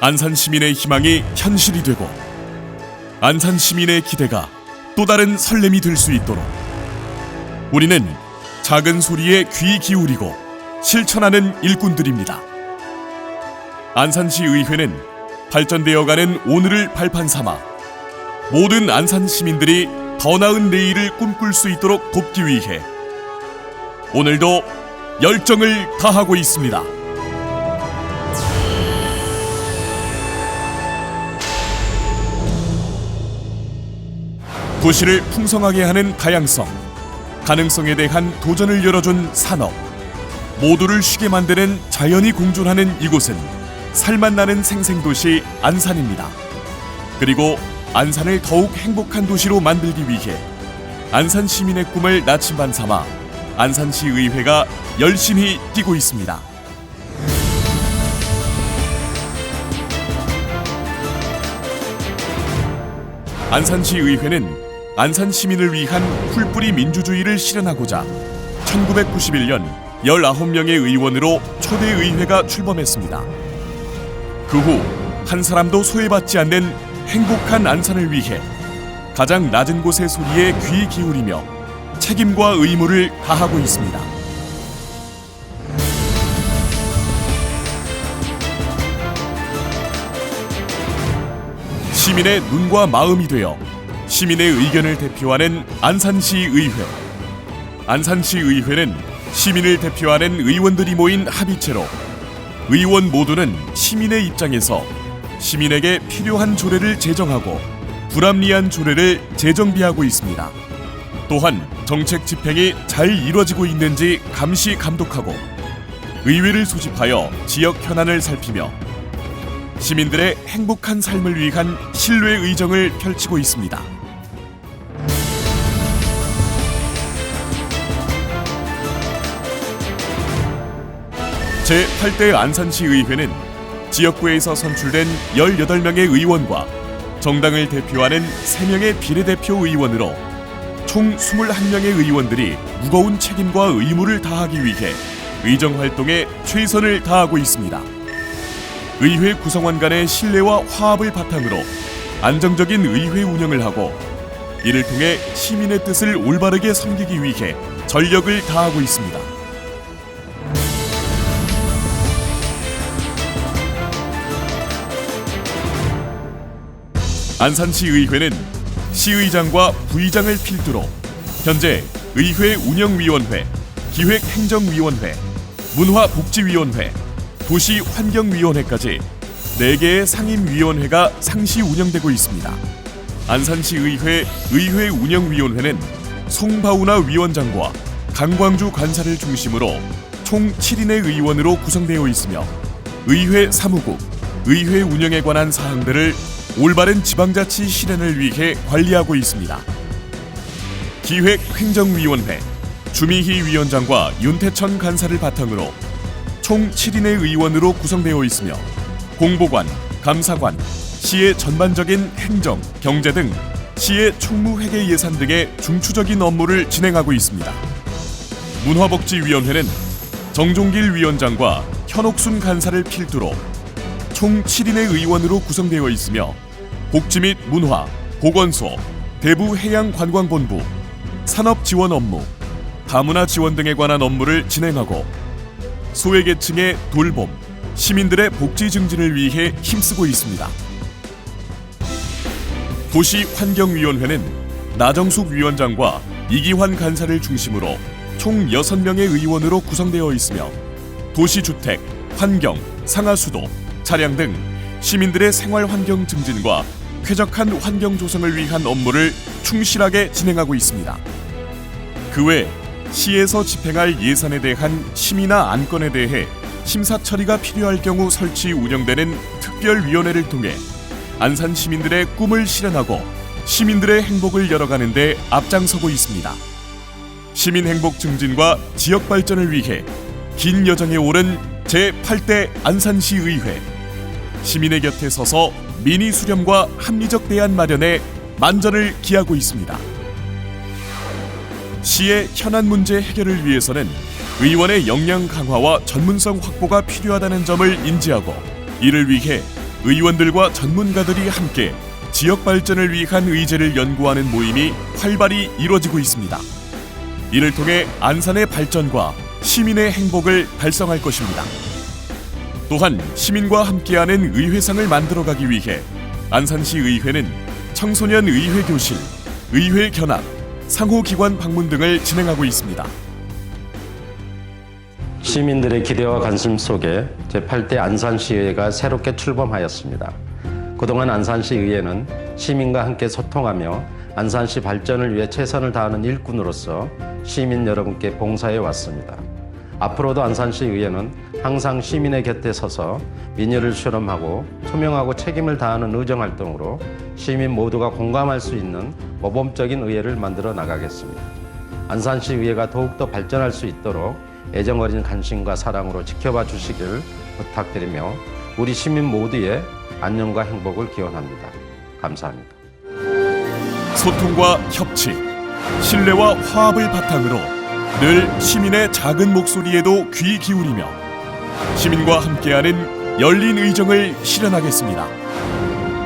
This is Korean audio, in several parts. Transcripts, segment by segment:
안산 시민의 희망이 현실이 되고 안산 시민의 기대가 또 다른 설렘이 될 수 있도록 우리는 작은 소리에 귀 기울이고 실천하는 일꾼들입니다. 안산시 의회는 발전되어가는 오늘을 발판 삼아 모든 안산 시민들이 더 나은 내일을 꿈꿀 수 있도록 돕기 위해 오늘도 열정을 다하고 있습니다. 도시를 풍성하게 하는 다양성, 가능성에 대한 도전을 열어준 산업, 모두를 쉬게 만드는 자연이 공존하는 이곳은 살맛 나는 생생도시 안산입니다. 그리고 안산을 더욱 행복한 도시로 만들기 위해 안산 시민의 꿈을 나침반 삼아 안산시 의회가 열심히 뛰고 있습니다. 안산시 의회는 안산 시민을 위한 풀뿌리 민주주의를 실현하고자 1991년 19명의 의원으로 초대 의회가 출범했습니다. 그 후 한 사람도 소외받지 않는 행복한 안산을 위해 가장 낮은 곳의 소리에 귀 기울이며 책임과 의무를 다하고 있습니다. 시민의 눈과 마음이 되어 시민의 의견을 대표하는 안산시 의회. 안산시 의회는 시민을 대표하는 의원들이 모인 합의체로 의원 모두는 시민의 입장에서 시민에게 필요한 조례를 제정하고 불합리한 조례를 재정비하고 있습니다. 또한 정책 집행이 잘 이루어지고 있는지 감시 감독하고 의회를 소집하여 지역 현안을 살피며 시민들의 행복한 삶을 위한 신뢰 의정을 펼치고 있습니다. 제8대 안산시 의회는 지역구에서 선출된 18명의 의원과 정당을 대표하는 3명의 비례대표 의원으로 총 21명의 의원들이 무거운 책임과 의무를 다하기 위해 의정 활동에 최선을 다하고 있습니다. 의회 구성원 간의 신뢰와 화합을 바탕으로 안정적인 의회 운영을 하고 이를 통해 시민의 뜻을 올바르게 섬기기 위해 전력을 다하고 있습니다. 안산시 의회는 시의장과 부의장을 필두로 현재 의회 운영위원회, 기획행정위원회, 문화복지위원회, 도시환경위원회까지 4개의 상임위원회가 상시 운영되고 있습니다. 안산시 의회 의회 운영위원회는 송바우나 위원장과 강광주 관사를 중심으로 총 7인의 의원으로 구성되어 있으며 의회 사무국, 의회 운영에 관한 사항들을 올바른 지방자치 실현을 위해 관리하고 있습니다. 기획행정위원회 주미희 위원장과 윤태천 간사를 바탕으로 총 7인의 의원으로 구성되어 있으며 공보관, 감사관, 시의 전반적인 행정, 경제 등 시의 총무회계 예산 등의 중추적인 업무를 진행하고 있습니다. 문화복지위원회는 정종길 위원장과 현옥순 간사를 필두로 총 7인의 의원으로 구성되어 있으며 복지 및 문화, 보건소, 대부 해양관광본부, 산업 지원 업무, 다문화 지원 등에 관한 업무를 진행하고 소외계층의 돌봄, 시민들의 복지 증진을 위해 힘쓰고 있습니다. 도시환경위원회는 나정숙 위원장과 이기환 간사를 중심으로 총 6명의 의원으로 구성되어 있으며 도시주택, 환경, 상하수도, 차량 등 시민들의 생활 환경 증진과 쾌적한 환경 조성을 위한 업무를 충실하게 진행하고 있습니다. 그 외 시에서 집행할 예산에 대한 심의나 안건에 대해 심사 처리가 필요할 경우 설치 운영되는 특별위원회를 통해 안산 시민들의 꿈을 실현하고 시민들의 행복을 열어가는 데 앞장서고 있습니다. 시민 행복 증진과 지역 발전을 위해 긴 여정에 오른 제8대 안산시 의회 시민의 곁에 서서 민의 수렴과 합리적 대안 마련에 만전을 기하고 있습니다. 시의 현안 문제 해결을 위해서는 의원의 역량 강화와 전문성 확보가 필요하다는 점을 인지하고 이를 위해 의원들과 전문가들이 함께 지역 발전을 위한 의제를 연구하는 모임이 활발히 이루어지고 있습니다. 이를 통해 안산의 발전과 시민의 행복을 달성할 것입니다. 또한 시민과 함께하는 의회상을 만들어가기 위해 안산시 의회는 청소년 의회 교실, 의회 견학, 상호기관 방문 등을 진행하고 있습니다. 시민들의 기대와 관심 속에 제8대 안산시의회가 새롭게 출범하였습니다. 그동안 안산시의회는 시민과 함께 소통하며 안산시 발전을 위해 최선을 다하는 일꾼으로서 시민 여러분께 봉사해 왔습니다. 앞으로도 안산시의회는 항상 시민의 곁에 서서 민의를 실험하고 투명하고 책임을 다하는 의정 활동으로 시민 모두가 공감할 수 있는 모범적인 의회를 만들어 나가겠습니다. 안산시 의회가 더욱더 발전할 수 있도록 애정 어린 관심과 사랑으로 지켜봐 주시길 부탁드리며 우리 시민 모두의 안녕과 행복을 기원합니다. 감사합니다. 소통과 협치, 신뢰와 화합을 바탕으로 늘 시민의 작은 목소리에도 귀 기울이며 시민과 함께하는 열린 의정을 실현하겠습니다.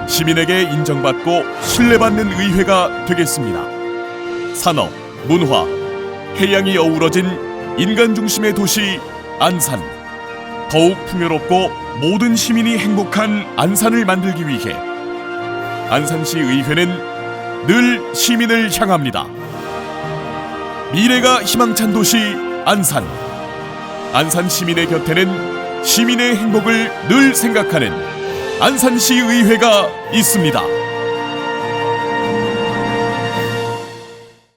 시민에게 인정받고 신뢰받는 의회가 되겠습니다. 산업, 문화, 해양이 어우러진 인간 중심의 도시 안산. 더욱 풍요롭고 모든 시민이 행복한 안산을 만들기 위해 안산시 의회는 늘 시민을 향합니다. 미래가 희망찬 도시 안산. 안산 시민의 곁에는 시민의 행복을 늘 생각하는 안산시 의회가 있습니다.